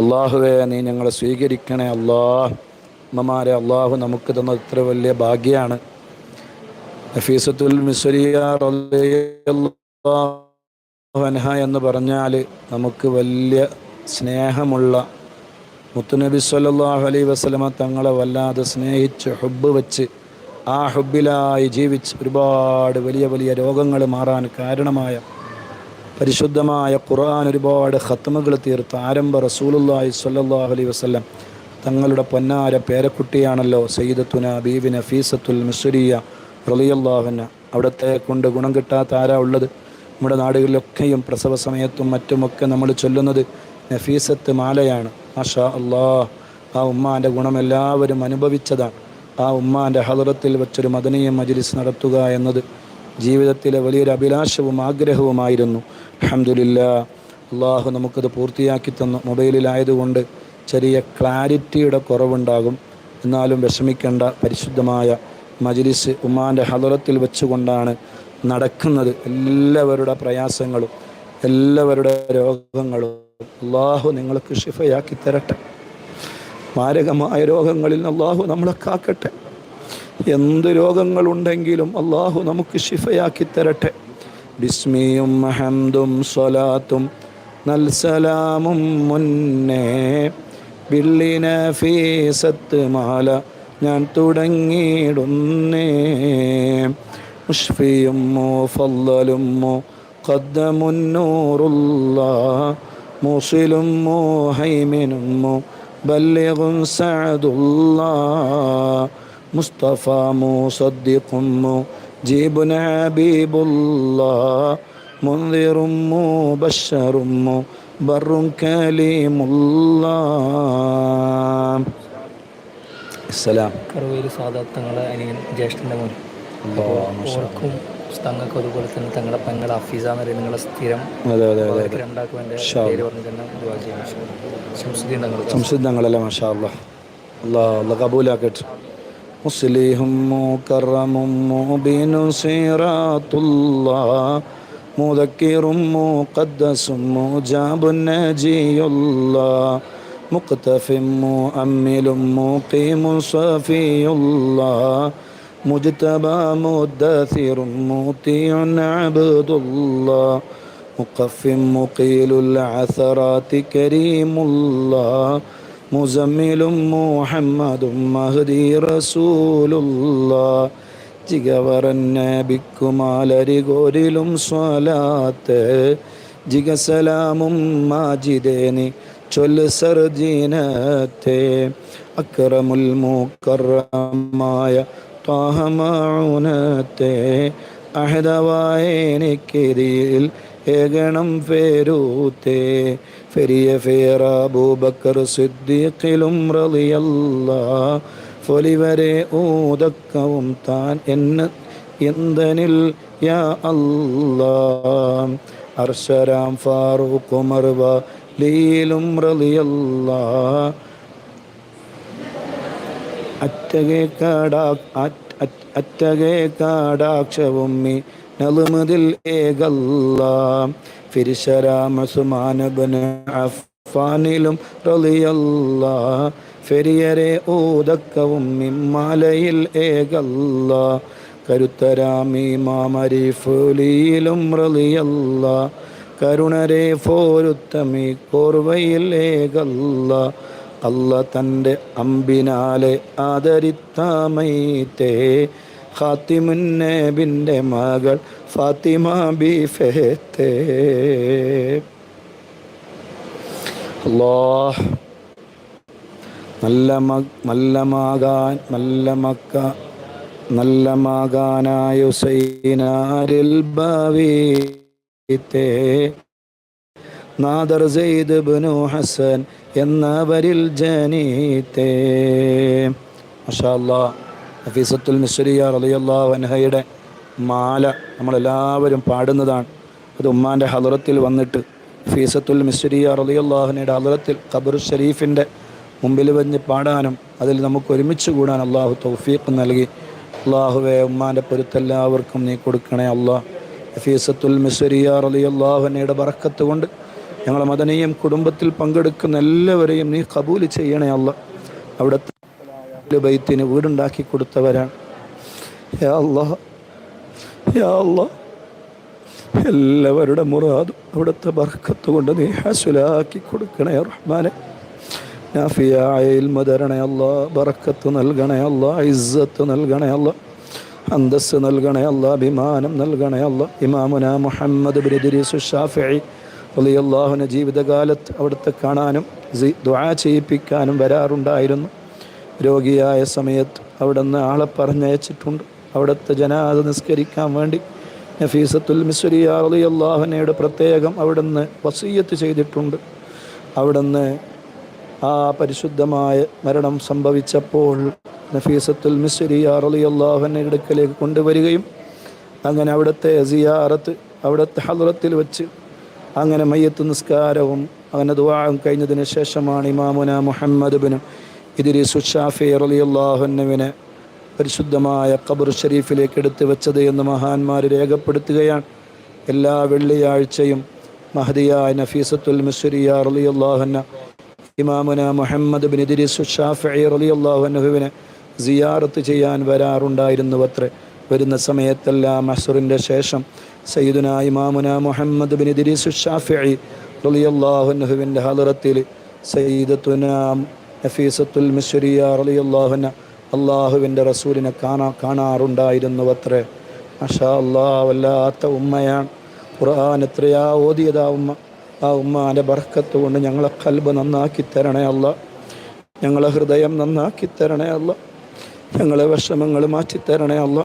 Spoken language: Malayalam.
അള്ളാഹുവെ നീ ഞങ്ങളെ സ്വീകരിക്കണേ അള്ളാ അമ്മമാരെ അള്ളാഹു നമുക്ക് തന്ന ഇത്ര വലിയ ഭാഗ്യമാണ് നഫീസത്തുൽ അൻഹ എന്ന് പറഞ്ഞാൽ നമുക്ക് വലിയ സ്നേഹമുള്ള മുത്തുനബി സല്ലാഹു അലൈ വസ്ലമ തങ്ങളെ വല്ലാതെ സ്നേഹിച്ച് ഹുബ്ബ് വെച്ച് ആ ഹുബിലായി ജീവിച്ച് ഒരുപാട് വലിയ വലിയ രോഗങ്ങൾ മാറാൻ കാരണമായ പരിശുദ്ധമായ ഖുർആൻ ഒരുപാട് ഖത്മകൾ തീർത്ത് ആരംഭ റസൂലുള്ളാഹി സ്വല്ലല്ലാഹു അലൈഹി വസല്ലം. തങ്ങളുടെ പൊന്നാര പേരക്കുട്ടിയാണല്ലോ സയ്യിദത്തുന ബീബി നഫീസത്തുൽ മിസ്രിയ റളിയല്ലാഹുന അവിടത്തെ കൊണ്ട് ഗുണം കിട്ടാത്ത ആരാ ഉള്ളത്? നമ്മുടെ നാടുകളിലൊക്കെയും പ്രസവ സമയത്തും മറ്റുമൊക്കെ നമ്മൾ ചൊല്ലുന്നത് നഫീസത്ത് മാലയാണ്. ആഷാ അള്ളാഹ് ആ ഉമ്മാന്റെ ഗുണം എല്ലാവരും അനുഭവിച്ചതാണ്. ആ ഉമ്മാന്റെ ഹദറത്തിൽ വെച്ചൊരു മദനീയ മജിലിസ് നടത്തുക എന്നത് ജീവിതത്തിലെ വലിയൊരു അഭിലാഷവും ആഗ്രഹവുമായിരുന്നു. അഹമ്മദില്ല അള്ളാഹു നമുക്കത് പൂർത്തിയാക്കി തന്നു. മൊബൈലിലായതുകൊണ്ട് ചെറിയ ക്ലാരിറ്റിയുടെ കുറവുണ്ടാകും. എന്നാലും വിഷമിക്കേണ്ട പരിശുദ്ധമായ മജിലിസ് ഉമ്മാന്റെ ഹലറത്തിൽ വെച്ചുകൊണ്ടാണ് നടക്കുന്നത്. എല്ലാവരുടെ പ്രയാസങ്ങളും എല്ലാവരുടെ രോഗങ്ങളും അള്ളാഹു നിങ്ങൾക്ക് ഷിഫയാക്കി തരട്ടെ. മാരകമായ രോഗങ്ങളിൽ അള്ളാഹു നമ്മളെ കാക്കട്ടെ. എന്ത് രോഗങ്ങളുണ്ടെങ്കിലും അള്ളാഹു നമുക്ക് ശിഫയാക്കി തരട്ടെ. ബിസ്മിയും മഹന്തും സ്വലാത്തും നൽസലാമും മുന്നേ. ബില്ലിന ഫീസത്ത് മാല ഞാൻ തുടങ്ങിയിടുന്നേ. മുഷ്ഫിയും ഫല്ലലും ഖദ്ദമുന്നൂറുള്ള മൂസിലും ഹൈമിനും ബല്ലിഗും സഅദുല്ലാ. مصطفى مصدق مجيب حبيب الله منذر مبشر بر كليم الله السلام കറുവയിൽ സാധാർത്ഥങ്ങളെ അനിയൻ ജ്യേഷ്ഠൻ്റെ മോൻ ഓർക്കും തങ്ങൾക്ക് അതുപോലെ തന്നെ തങ്ങളുടെ പെങ്ങൾ ഹഫീസ എന്ന് പറയുന്നത് നിങ്ങളെ സ്ഥിരം അതെ അതെ അതെ അവർക്ക് രണ്ടാക്കും എൻ്റെ പേര് പറഞ്ഞ് തന്നെ ദുആ ചെയ്യാം ശംസുദ്ദീൻ തങ്ങൾ സംസിദ്ധങ്ങളല്ല മാഷാ അല്ലാ അല്ലാ مسلم مكرم مبين صراط الله مذكر مقدس مجاب نجي الله مقتف مؤمل مقيم صفي الله مجتبى مدثر مطيع عبد الله مقف مقيل العثرات كريم الله മുസമ്മിലും മുഹമ്മദും മഹദി റസൂലുള്ള ജിഗവറന്നബിക്കുമാലരികോരിലും സ്വലാത്ത്. ജിഗസലാമും മാജിദേനി ചൊല്ല് സർജീനത്തെ. അക്രമുൽ മൂക്കറമായ താഹമാനത്തെ അഹദവായ എനിക്കിതിൽ ഏകണം ഫേരൂത്തേ ഫെരിയ ഫേറ ഫേറാബൂബക്കർ സിദ്ദീഖിലും റളിയല്ല ഫൊലിവരെ ഊതക്കവും താൻ എന്ന് എന്തനിൽ യാ അല്ലാ അർഷരാം ഫാറൂഖ് ഉമർ ലീലും റളിയല്ല അറ്റകേ കാടാ അറ്റകേ കാടാക്ഷവും നലുമതിൽ ഏകല്ല. ഫിരിശരാമസുമാനബന് അഫാനിലും റളിയല്ലാ. ഫെരിയരെ ഓതക്കവും മിമ്മാലയിൽ ഏകല്ല. കരുത്തരാമി മാമരിഫുലിയിലും റളിയല്ല. കരുണരെ ഫോരുത്തമി കോർവയിൽ ഏകല്ല. അല്ല തന്റെ അമ്പിനാലെ ആദരിത്താമൈത്തേ ഖാത്തിമുന്നബിന്റെ മകൾ ഫാത്തിമ ബി നല്ല മ നല്ല മാകാൻ നല്ല മക്ക നല്ല മാകാനായ ഹുസൈനാരിൽ നാദർ സെയ്ദ് ബനു ഹസൻ എന്നവരിൽ ജനീത്തേ. മഷാല്ലാ ഹഫീസത്തുൽ നിശ്വരിയ റളിയല്ലാഹു അൻഹയുടെ മാല നമ്മളെല്ലാവരും പാടുന്നതാണ്. അത് ഉമ്മാന്റെ ഹലറത്തിൽ വന്നിട്ട് ഫീസത്തുൽ മിസ്വരിയ റലിയല്ലാഹുനയുടെ ഹലറത്തിൽ ഖബർ ഷരീഫിന്റെ മുമ്പിൽ വഞ്ഞ് പാടാനും അതിൽ നമുക്ക് ഒരുമിച്ച് കൂടാൻ അള്ളാഹു തൗഫീഖ് നൽകി. അള്ളാഹുവെ ഉമ്മാന്റെ പൊരുത്തെല്ലാവർക്കും നീ കൊടുക്കണേ അള്ളാഹ് ഹഫീസത്തുൽ മിസ്വരിയ റലിയല്ലാഹുനയുടെ ബറക്കത്ത് കൊണ്ട് ഞങ്ങളെ മദനീയം കുടുംബത്തിൽ പങ്കെടുക്കുന്ന എല്ലാവരെയും നീ കബൂൽ ചെയ്യണേ അല്ല. അവിടുത്തെ ബൈത്തിന് വീടുണ്ടാക്കി കൊടുത്തവരാണ്. എല്ലാവരുടെ മുറാദും അവിടുത്തെ ബർക്കത്ത് കൊണ്ട് നീ ഹസുലാക്കി കൊടുക്കണേ റഹ്മാനെ. നാഫിയായ ഇൽമ അല്ല ബറക്കത്ത് നൽകണേ അല്ല ഇസ്സത്ത് നൽകണേ അല്ല അന്തസ് നൽകണേ അല്ല അഭിമാനം നൽകണേ അല്ല ഇമാമുന മുഹമ്മദ് ബിൻ ഷാഫി അലിയല്ലാഹുന ജീവിതകാലത്ത് അവിടുത്തെ കാണാനും ദുആ ചെയ്യിപ്പിക്കാനും വരാറുണ്ടായിരുന്നു. രോഗിയായ സമയത്ത് അവിടുന്ന് ആളെ പറഞ്ഞയച്ചിട്ടുണ്ട്. അവിടുത്തെ ജനാദ നിസ്കരിക്കാൻ വേണ്ടി നഫീസത്തുൽ മിസ്രിയ അള്ളാഹനയുടെ പ്രത്യേകം അവിടുന്ന് വസീയത്ത് ചെയ്തിട്ടുണ്ട്. അവിടുന്ന് ആ പരിശുദ്ധമായ മരണം സംഭവിച്ചപ്പോൾ നഫീസത്തുൽ മിസ്രിയ റളിയല്ലാഹുവിന്റെ അടുക്കലേക്ക് കൊണ്ടുവരികയും അങ്ങനെ അവിടുത്തെ സിയാറത്ത് അവിടുത്തെ ഹലറത്തിൽ വെച്ച് അങ്ങനെ മയ്യത്ത് നിസ്കാരവും അങ്ങനെ ദുവാഹം കഴിഞ്ഞതിന് ശേഷമാണ് ഇമാമുന മുഹമ്മദ് ബിൻ ഇദ്രീസു ഷാഫി റളിയല്ലാഹുവിനെ പരിശുദ്ധമായ ഖബർ ഷരീഫിലേക്ക് എടുത്തു വെച്ചത് എന്ന് മഹാന്മാർ രേഖപ്പെടുത്തുകയാണ്. എല്ലാ വെള്ളിയാഴ്ചയും മഹദിയായ നഫീസത്തുൽ മിസ്രിയ റളിയല്ലാഹുന്ന ഇമാമുന മുഹമ്മദ് ബിൻ ഇദ്രീസ് ഷാഫി റളിയല്ലാഹു അൻഹുവിനെ സിയാറത്ത് ചെയ്യാൻ വരാറുണ്ടായിരുന്നു അത്രേ വരുന്ന സമയത്തെല്ലാം അസുറിന്റെ ശേഷം സയ്യിദുന ഇമാമുന മുഹമ്മദ് ബിൻ ഇദ്രീസ് ഷാഫി റളിയല്ലാഹു അൻഹുവിന്റെ ഹലറത്തിൽ സയ്യിദത്തുന നഫീസത്തുൽ അൻഹ അള്ളാഹുവിന്റെ റസൂലിനെ കാണാ കാണാറുണ്ടായിരുന്നു അത്രേ മഷാ അള്ളാ വല്ലാത്ത ഉമ്മയാണ്. ഖുർആൻ എത്രയാ ഓതിയതാ ഉമ്മ. ആ ഉമ്മാന്റെ ബർക്കത്ത് കൊണ്ട് ഞങ്ങളെ കൽബ് നന്നാക്കി തരണേ അല്ല ഞങ്ങളെ ഹൃദയം നന്നാക്കി തരണേ അല്ല ഞങ്ങളെ വിഷമങ്ങൾ മാറ്റിത്തരണേ അല്ല